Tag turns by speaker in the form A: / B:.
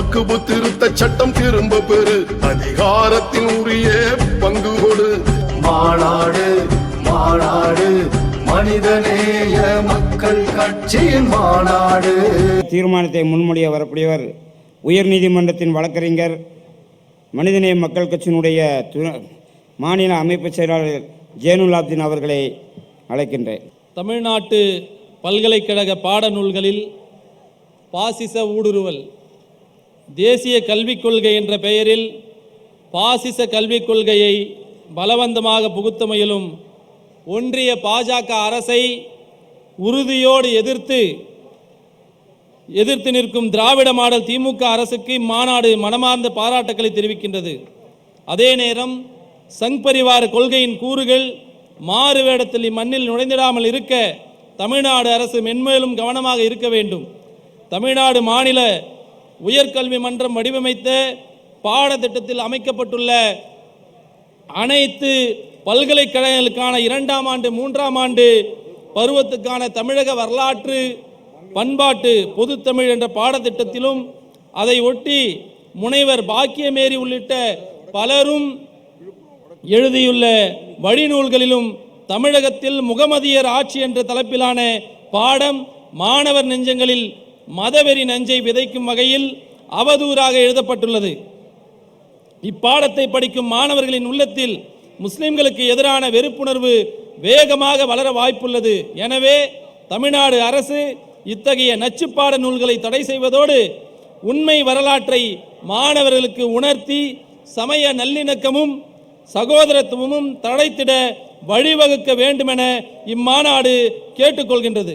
A: வக்குபு திருத்த சட்டம் திரும்ப பெறு. அதிகாரத்தின் உரிய பங்கு கொடு.
B: மாநாடு மாநாடு மனிதநேய மக்கள் கட்சியின் மாநாடு.
C: தீர்மானத்தை முன்மொழிய வரக்கூடியவர் உயர்நீதிமன்றத்தின் வழக்கறிஞர் மனிதநேய மக்கள் கட்சியினுடைய மாநில அமைப்பு செயலாளர் ஜேனுலாப்தீன் அவர்களை அழைக்கின்றேன்.
D: தமிழ்நாட்டு பல்கலைக்கழக பாடநூல்களில் பாசிச ஊடுருவல். தேசிய கல்விக் கொள்கை என்ற பெயரில் பாசிச கல்விக் கொள்கையை பலவந்தமாக புகுத்த முயலும் ஒன்றிய பாஜக அரசை உறுதியோடு எதிர்த்து எதிர்த்து நிற்கும் திராவிட மாடல் திமுக அரசுக்கு இம்மாநாடு மனமார்ந்த பாராட்டுக்களை தெரிவிக்கின்றது. அதே நேரம் சங் பரிவார கொள்கையின் கூறுகள் மாறு வேடத்தில் இம்மண்ணில் நுழைந்திடாமல் இருக்க தமிழ்நாடு அரசு மென்மேலும் கவனமாக இருக்க வேண்டும். தமிழ்நாடு மாநில உயர்கல்வி மன்றம் வடிவமைத்த பாடத்திட்டத்தில் அமைக்கப்பட்டுள்ள அனைத்து பல்கலைக்கழகங்களுக்கான இரண்டாம் ஆண்டு மூன்றாம் ஆண்டு பருவத்துக்கான தமிழக வரலாற்று பண்பாட்டு பொதுத்தமிழ் என்ற பாடத்திட்டத்திலும் அதை ஒட்டி முனைவர் பாக்கியமேரி உள்ளிட்ட பலரும் எழுதியுள்ள வழிநூல்களிலும் தமிழகத்தில் முகமதியர் ஆட்சி என்ற தலைப்பிலான பாடம் மாணவர் நெஞ்சங்களில் மதவெறி நஞ்சை விதைக்கும் வகையில் அவதூறாக எழுதப்பட்டுள்ளது. இப்பாடத்தை படிக்கும் மாணவர்களின் உள்ளத்தில் முஸ்லிம்களுக்கு எதிரான வெறுப்புணர்வு வேகமாக வளர வாய்ப்புள்ளது. எனவே தமிழ்நாடு அரசு இத்தகைய நச்சுப்பாட நூல்களை தடை செய்வதோடு உண்மை வரலாற்றை மாணவர்களுக்கு உணர்த்தி சமய நல்லிணக்கமும் சகோதரத்துவமும் தடைத்திட வழிவகுக்க வேண்டுமென இம்மாநாடு கேட்டுக்கொள்கின்றது.